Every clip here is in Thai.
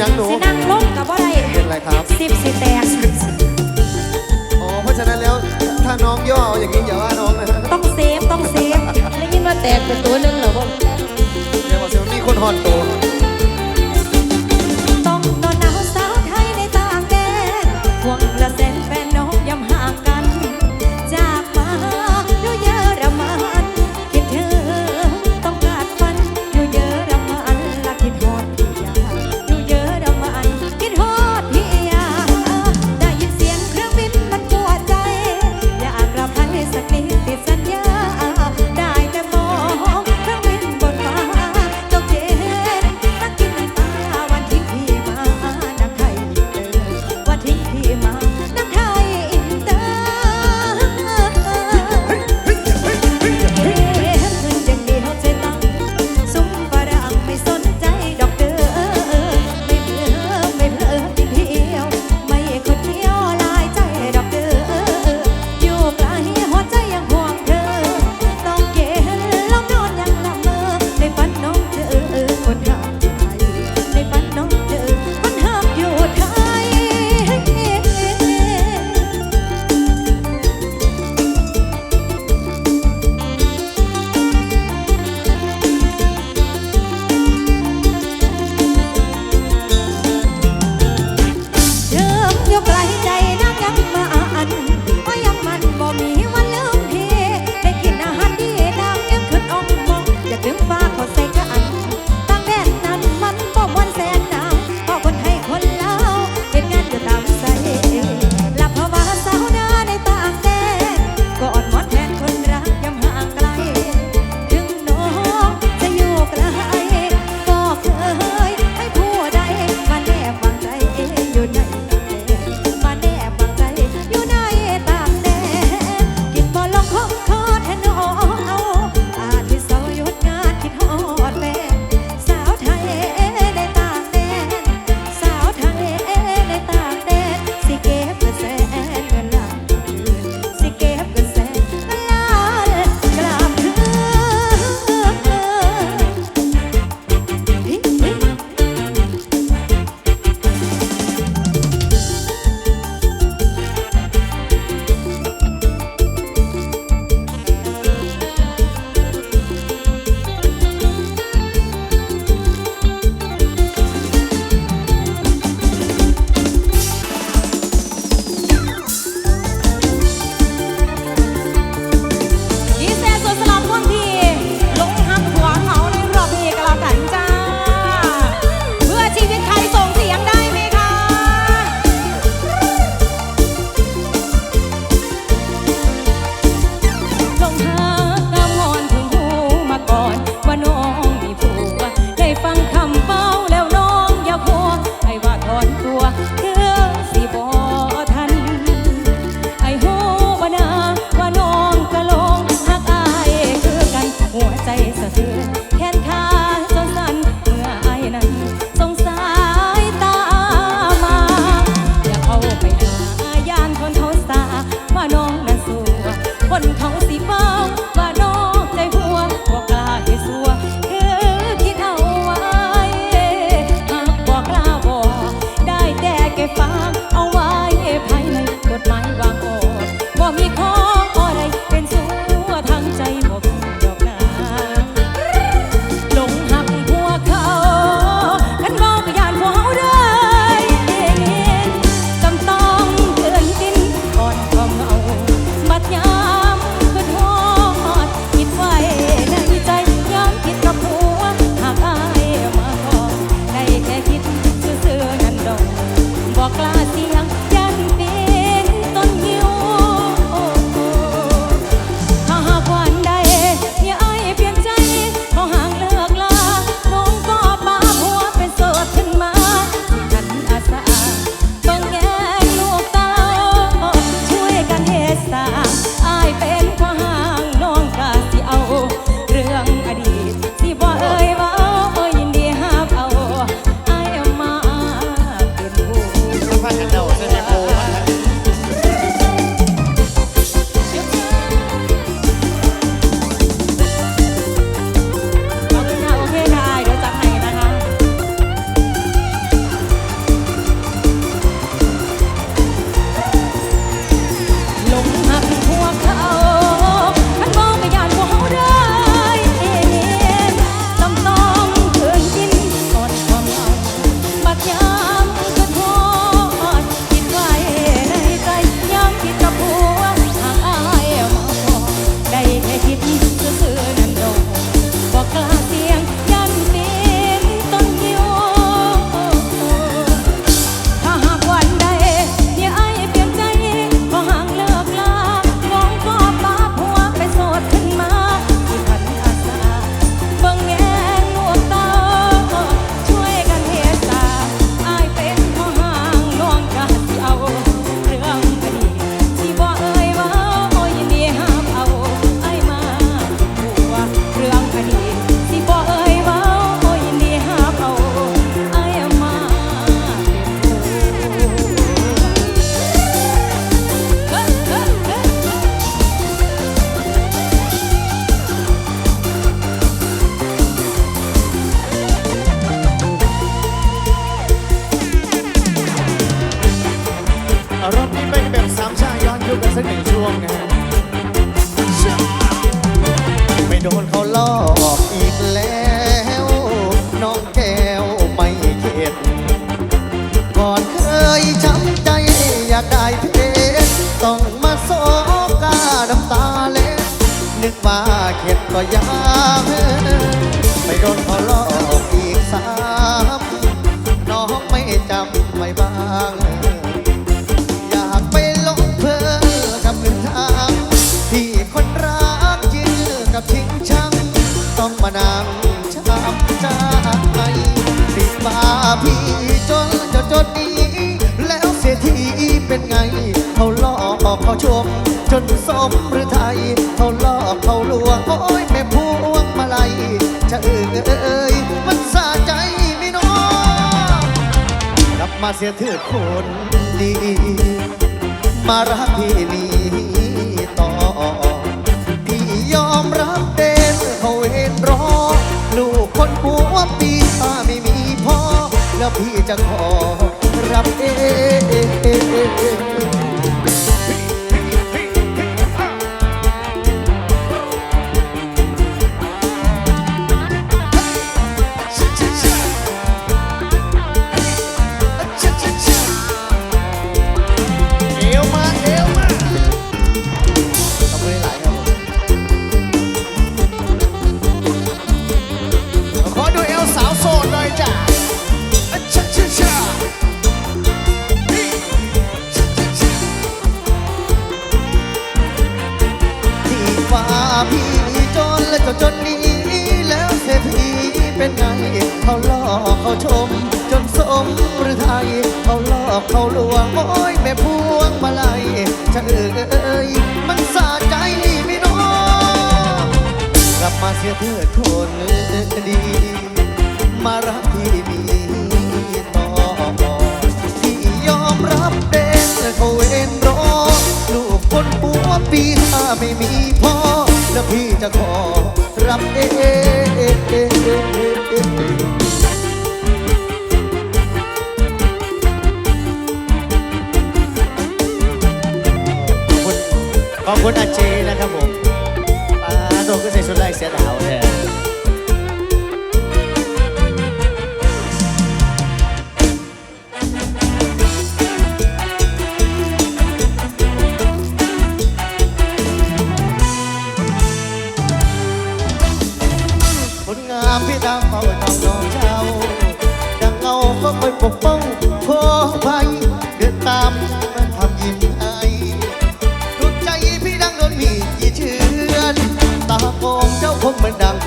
หยังหนูสินั่งลงกับว่าไรเป็นไรครับสิบสิแตกอ๋อเพราะฉะนั้นแล้วถ้าน้องย่ออย่างนี้อย่าว่าน้องนะต้องเซฟต้องเซฟได้ยินว่าแตกเป็นตัวหนึงเหรอบ่เดี๋ยวบอกเสียมีคนหอนตัวาพี่จนจะจนนี้แล้วเสียทีเป็นไงเขาหลอกเขาชม จนสมหรือไทยเขาหลอกเขาลวงโอ้ยแม่พวงมาลัยจะเอ่ยมันสะใจไม่น้อกลับมาเสียเถิดคนดี มารักพี่นี้ จะขอ ไม่มีพ่อแล้วพี่จะขอรับเอง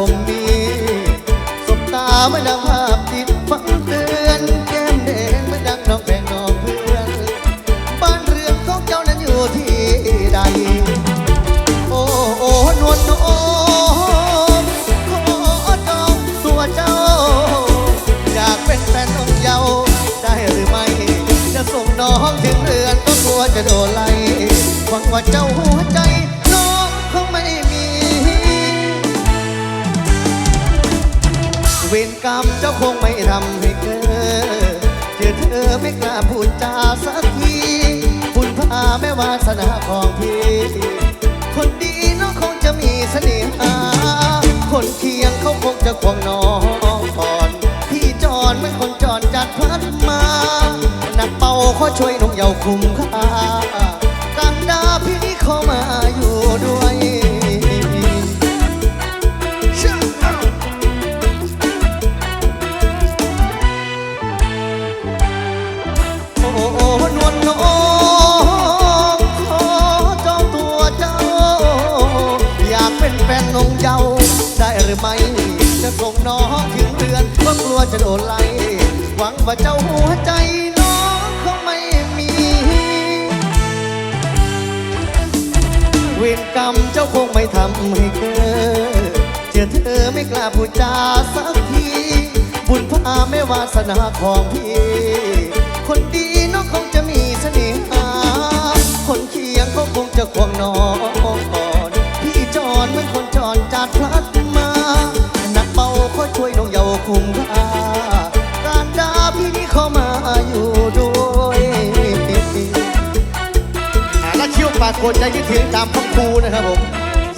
คงมีสบตาเมือดังภาพติดฝังเตือนแก้มแดงเมือดังน้องแพงน้องเพื่อน บ้านเรือนของเจ้านั้นอยู่ที่ใด โอ้โอ้นวลน้องขอจองตัวเจ้า อยากเป็นแฟนน้องเยาได้หรือไม่ จะส่งน้องถึงเรือนก็กลัวจะโดนไล่หวังว่าเจ้าหั งไม่ทำให้เกิดเจอเธอไม่กล้าพูดจาสักทีคุณพาแม่วาสนาของพี่ คนดีน้องคงจะมีเสน่หา คนเคียงเขาคงจะควงน้องก่อน พี่จอนเมือคนจอนจัดพลัดมาหนักเป่าขอช่วยน้องเยาวคุ้ม ไม่กล้าพูดจาสักที บุญพาไม่วาสนาของพี่ คนดีน้องคงจะมีเสน่หา คนเคียงเขาคงจะควงน้องก่อนพี่จอนเหมือนคนจอนจัดพลัดมานักเบาขอช่วยน้องเยาวคุ้มค่าการดาพี่นี่เข้ามาอยู่ด้วยอ่าและคิ้วปากกดใจคิดถึงตามคำครูนะครับผม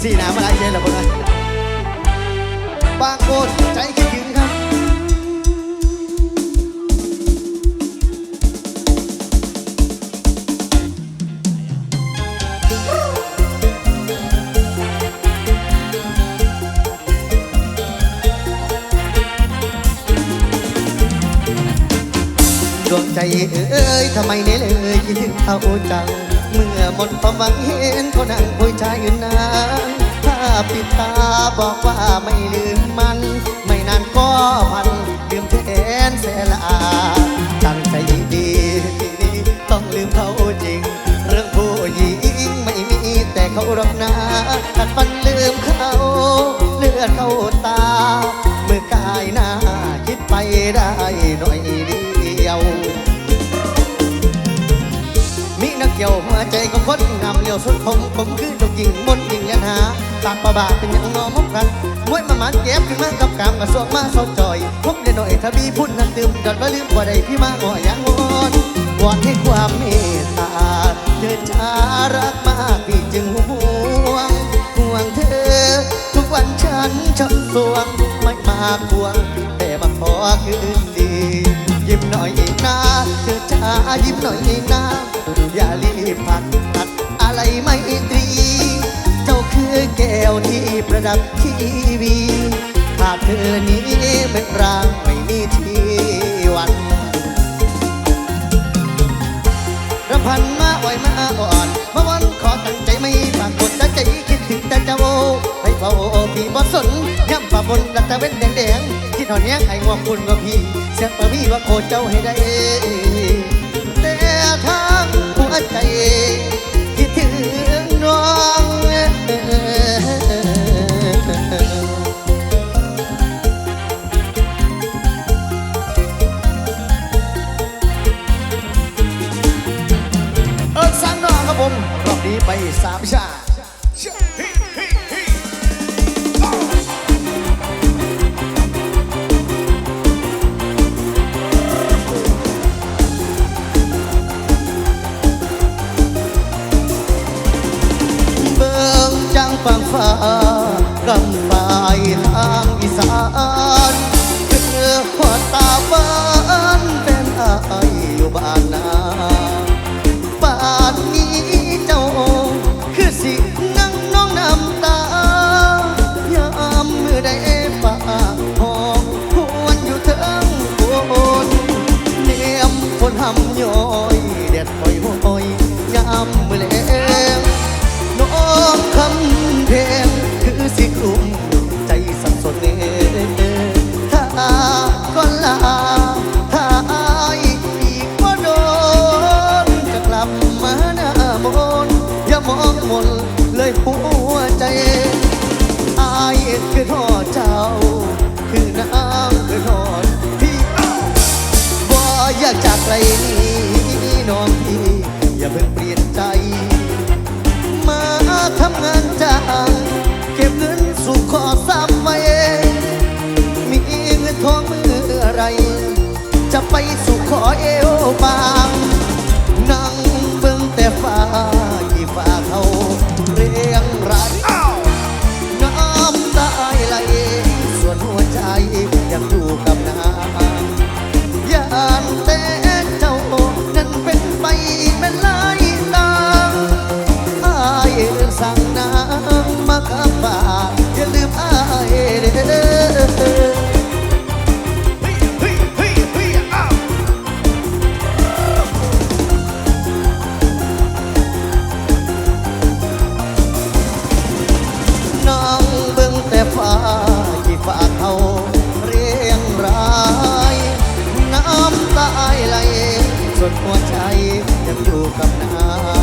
สี่น้ำอะไรเย็นหรอพวกนั้น บางคนใจคิดถึงครับดวงใจเอ้ยทำไมเนี่ยเลยคิดถึงเขาจัง เมื่อหมดความหวังเห็นเขานั่งคุยชายอยู่นาน ถ้าปิดตาบอกว่าไม่ลืมมัน ไม่นานก็พันลืมแทนเสละตั้งใจดีทีนี้ต้องลืมเขาจริง เรื่องผู้หญิงไม่มีแต่เขารอกนะถ้าปันลืมเขาเลือดเข้าตาเมื่อกายหน้าคิดไปได้หน่อยเดียวมีนักเกี่ยวหัวใจของคนงามเลี้ยวสุดผมผมคือดอกยิงมนต์ยิงยันหา ปากปะบาเป็นอย่างงอมกันมวยมามันเก็บขึ้นมากับกามกระสวงมาสดจอยพบเดหน่อยถ้ามีพุ่นนั้นตื่มดัดว่าลืมว่าใดพี่มาห่อยังวอนวอนให้ความเมตตาเดินชารักมากพี่จึงห่วงห่วงเธอ ทุกวันฉันช้ำสวงไม่มาควง แต่มาขอคืนดียิ้มหน่อยอีกนะเธอจ้ายิ้มหน่อยอีกนะอย่ารีบผัดผัดอะไรไม่ตรี วที่ประดับทีวีขาดเธอนี้เป็นรางไม่มีที่วันรำพันมาอ่อยมาอ่อนมาวันขอตั้งใจไม่ปากฏแต่ใจคิดถึงแต่เจ้าให้เฝ้าพี่บ่สนย้ำป่าบนรัตะเว้นแดงๆคิดหอนเนี้ยไอ้งวงคุณว่าพี่เสียงปะพี่ว่าโคเจ้าให้ได้ อเอวบา งเบิ่งแต่ฟ้าที่ฟ้าเขาเรียงราย น้ำตาไหลสุดหัวใจยังอยู่กับน้า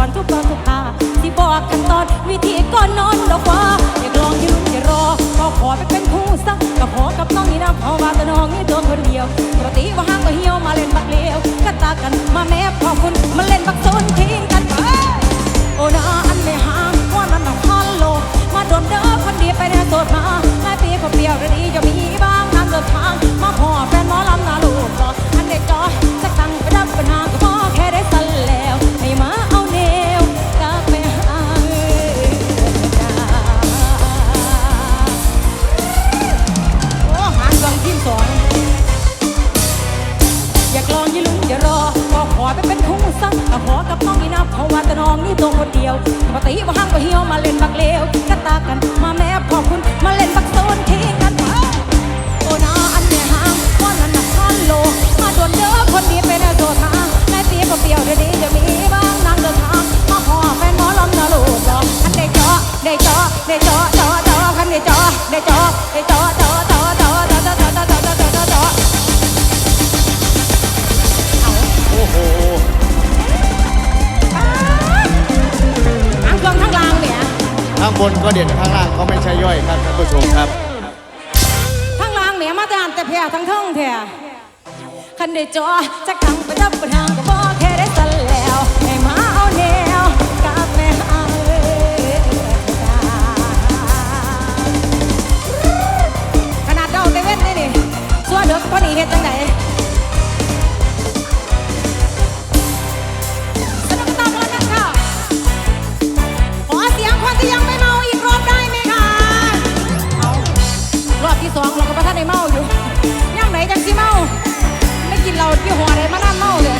อนสิสอนทุกตอนทุกท่าสิบอกกันตอนวิธีก่อนนอนดอกว่าอยากลองยืนอย่ารอก็ขอไปเป็นคู่สักก็พอกับน้องนี่นะเพราะว่าแต่น้องนี่ตัวคนเดียวปกติว่าห้างก็เหี่ยวมาเล่นบักเลวก็ตากันมาแม่พอคุณมาเล่นบักโซนทิ้งกันไปโอ้นาอันไม่ห่างว่านั้นน่ะฮัลโหลมาโดนเด้อคนดีไปแน่โสดมาหลายปีก็เปรียวระดีจะมีบ้างนานเดินทางมาพอ บนก็เด่นข้างล่างก็ไม่ใช่ย่อยครับท่านผู้ชมครับทั้งรางเนี่ยมาแต่อ่านแต่แพร่ทั้งเทิงแท้คันได้จอจะกังไปรับปัญหาก็บอกแค่ได้สันแล้วให้มาเอาแนวกับแม่หาเอ้ยขนาดเราไปเว้นได้นี่สัวเด็กคนนี้เฮ็ดจังไดสนุกตามกันค่ะขอเสียงคนที่ยังไม่มา องเราก็ประท่านในเมาอยู่ย่างไหนจังที่เมา ไม่กินเราที่หัวเลยมานั่นเมาเลย